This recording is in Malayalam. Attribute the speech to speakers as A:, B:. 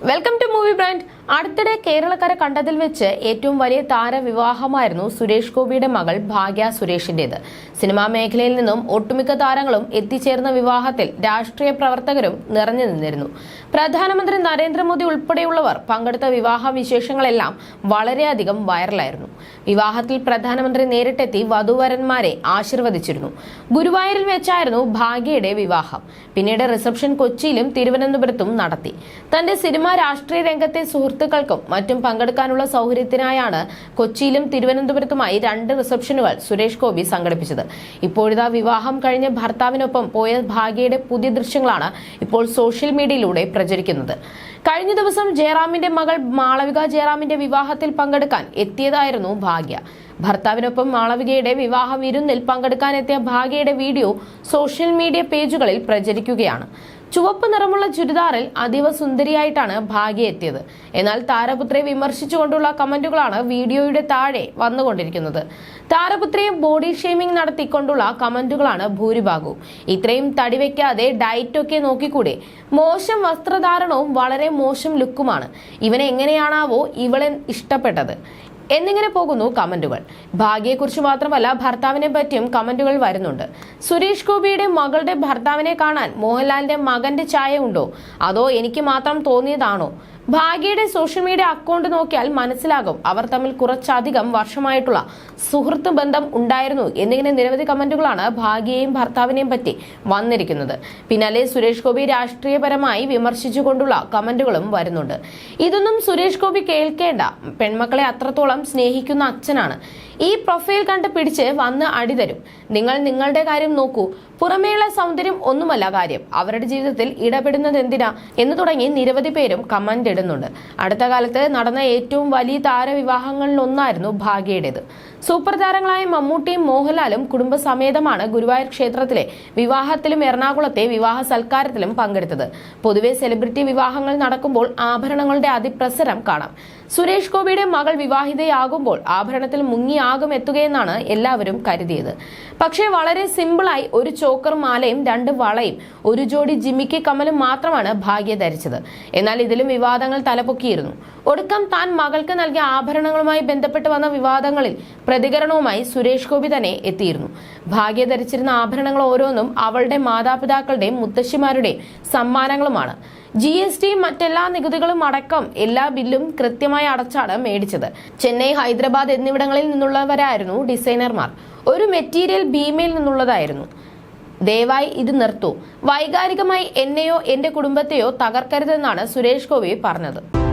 A: വെൽക്കം ടു മൂവി ബ്രാൻഡ് അടുത്തിടെ കേരളക്കര കണ്ടതിൽ വെച്ച് ഏറ്റവും വലിയ താരവിവാഹമായിരുന്നു സുരേഷ് ഗോപിയുടെ മകൾ ഭാഗ്യ സുരേഷിന്റേത്. സിനിമാ മേഖലയിൽ നിന്നും ഒട്ടുമിക്ക താരങ്ങളും എത്തിച്ചേർന്ന വിവാഹത്തിൽ രാഷ്ട്രീയ പ്രവർത്തകരും നിറഞ്ഞു നിന്നിരുന്നു. പ്രധാനമന്ത്രി നരേന്ദ്രമോദി ഉൾപ്പെടെയുള്ളവർ പങ്കെടുത്ത വിവാഹ വിശേഷങ്ങളെല്ലാം വളരെയധികം വൈറലായിരുന്നു. വിവാഹത്തിൽ പ്രധാനമന്ത്രി നേരിട്ടെത്തി വധുവരന്മാരെ ആശീർവദിച്ചിരുന്നു. ഗുരുവായൂരിൽ വെച്ചായിരുന്നു ഭാഗ്യയുടെ വിവാഹം. പിന്നീട് റിസപ്ഷൻ കൊച്ചിയിലും തിരുവനന്തപുരത്തും നടത്തി. തന്റെ സിനിമ രാഷ്ട്രീയ രംഗത്തെ സുഹൃത്തുക്കൾക്കും മറ്റും പങ്കെടുക്കാനുള്ള സൗകര്യത്തിനായാണ് കൊച്ചിയിലും തിരുവനന്തപുരത്തുമായി രണ്ട് റിസപ്ഷനുകൾ സുരേഷ് ഗോപി സംഘടിപ്പിച്ചത്. ഇപ്പോഴിതാ വിവാഹം കഴിഞ്ഞ ഭർത്താവിനൊപ്പം പോയ ഭാഗ്യയുടെ പുതിയ ദൃശ്യങ്ങളാണ് ഇപ്പോൾ സോഷ്യൽ മീഡിയയിലൂടെ പ്രചരിക്കുന്നത്. കഴിഞ്ഞ ദിവസം ജയറാമിന്റെ മകൾ മാളവിക ജയറാമിന്റെ വിവാഹത്തിൽ പങ്കെടുക്കാൻ എത്തിയതായിരുന്നു ഭാഗ്യ. ഭർത്താവിനൊപ്പം മാളവികയുടെ വിവാഹ വിരുന്നിൽ പങ്കെടുക്കാനെത്തിയ ഭാഗ്യയുടെ വീഡിയോ സോഷ്യൽ മീഡിയ പേജുകളിൽ പ്രചരിക്കുകയാണ്. ചുവപ്പ് നിറമുള്ള ചുരിദാറിൽ അതീവ സുന്ദരിയായിട്ടാണ് ഭാഗ്യ എത്തിയത്. എന്നാൽ താരപുത്രയെ വിമർശിച്ചുകൊണ്ടുള്ള കമന്റുകളാണ് വീഡിയോയുടെ താഴെ വന്നുകൊണ്ടിരിക്കുന്നത്. താരപുത്രയെ ബോഡി ഷേമിംഗ് നടത്തിക്കൊണ്ടുള്ള കമന്റുകളാണ് ഭൂരിഭാഗവും. ഇത്രയും തടി വെക്കാതെ ഡയറ്റൊക്കെ നോക്കിക്കൂടെ? മോശം വസ്ത്രധാരണവും വളരെ മോശം ലുക്കുമാണ്. ഇവനെ എങ്ങനെയാണാവോ ഇവളെ ഇഷ്ടപ്പെട്ടത്. എന്നിങ്ങനെ പോകുന്നു കമന്റുകൾ. ഭാഗ്യയെക്കുറിച്ച് മാത്രമല്ല ഭർത്താവിനെ പറ്റിയും കമന്റുകൾ വരുന്നുണ്ട്. സുരേഷ് ഗോപിയുടെ മകളുടെ ഭർത്താവിനെ കാണാൻ മോഹൻലാലിന്റെ മകന്റെ ചായ ഉണ്ടോ? അതോ എനിക്ക് മാത്രം തോന്നിയതാണോ? ഭാഗ്യയുടെ സോഷ്യൽ മീഡിയ അക്കൗണ്ട് നോക്കിയാൽ മനസ്സിലാകും. അവർ തമ്മിൽ കുറച്ചധികം വർഷമായിട്ടുള്ള സുഹൃത്ത് ബന്ധം ഉണ്ടായിരുന്നു. എന്നിങ്ങനെ നിരവധി കമന്റുകളാണ് ഭാഗ്യയെയും ഭർത്താവിനെയും പറ്റി വന്നിരിക്കുന്നത്. പിന്നാലെ സുരേഷ് ഗോപി രാഷ്ട്രീയപരമായി വിമർശിച്ചുകൊണ്ടുള്ള കമന്റുകളും വരുന്നുണ്ട്. ഇതൊന്നും സുരേഷ് ഗോപി കേൾക്കേണ്ട. പെൺമക്കളെ അത്രത്തോളം സ്നേഹിക്കുന്ന അച്ഛനാണ്. ഈ പ്രൊഫൈൽ കണ്ട് പിടിച്ച് വന്ന് അടിതരും. നിങ്ങൾ നിങ്ങളുടെ കാര്യം നോക്കൂ. പുറമേയുള്ള സൗന്ദര്യം ഒന്നുമല്ല കാര്യം. അവരുടെ ജീവിതത്തിൽ ഇടപെടുന്നത് എന്തിനാ എന്ന് തുടങ്ങി നിരവധി പേരും കമന്റ് ഇടുന്നുണ്ട് അടുത്ത കാലത്ത് നടന്ന ഏറ്റവും വലിയ താരവിവാഹങ്ങളിൽ ഒന്നായിരുന്നു ഭാഗ്യയുടേത്. സൂപ്പർ താരങ്ങളായ മമ്മൂട്ടിയും മോഹൻലാലും കുടുംബസമേതമാണ് ഗുരുവായൂർ ക്ഷേത്രത്തിലെ വിവാഹത്തിലും എറണാകുളത്തെ വിവാഹ സൽക്കാരത്തിലും പങ്കെടുത്തത്. പൊതുവെ സെലിബ്രിറ്റി വിവാഹങ്ങൾ നടക്കുമ്പോൾ ആഭരണങ്ങളുടെ അതിപ്രസരം കാണാം. സുരേഷ് ഗോപിയുടെ മകൾ വിവാഹിതയാകുമ്പോൾ ആഭരണത്തിൽ മുങ്ങിയാകും എത്തുകയെന്നാണ് എല്ലാവരും കരുതിയത്. പക്ഷേ വളരെ സിമ്പിളായി ഒരു ചോക്കർ മാലയും രണ്ട് വളയും ഒരു ജോഡി ജിമിക്കി കമലും മാത്രമാണ് ഭാഗ്യ ധരിച്ചത്. എന്നാൽ ഇതിലും വിവാദങ്ങൾ തലപൊക്കിയിരുന്നു. ഒടുക്കം താൻ മകൾക്ക് നൽകിയ ആഭരണങ്ങളുമായി ബന്ധപ്പെട്ട് വന്ന വിവാദങ്ങളിൽ പ്രതികരണവുമായി സുരേഷ് ഗോപി തന്നെ എത്തിയിരുന്നു. ഭാഗ്യ ധരിച്ചിരുന്ന ആഭരണങ്ങൾ ഓരോന്നും അവളുടെ മാതാപിതാക്കളുടെയും മുത്തശ്ശിമാരുടെയും സമ്മാനങ്ങളുമാണ്. ജി എസ് ടി മറ്റെല്ലാ നികുതികളും അടക്കം എല്ലാ ബില്ലും കൃത്യമായി അടച്ചാണ് മേടിച്ചത്. ചെന്നൈ ഹൈദരാബാദ് എന്നിവിടങ്ങളിൽ നിന്നുള്ളവരായിരുന്നു ഡിസൈനർമാർ. ഒരു മെറ്റീരിയൽ ഭീമയിൽ നിന്നുള്ളതായിരുന്നു. ദയവായി ഇത് നിർത്തൂ. വൈകാരികമായി എന്നെയോ എന്റെ കുടുംബത്തെയോ തകർക്കരുതെന്നാണ് സുരേഷ് ഗോപി പറഞ്ഞത്.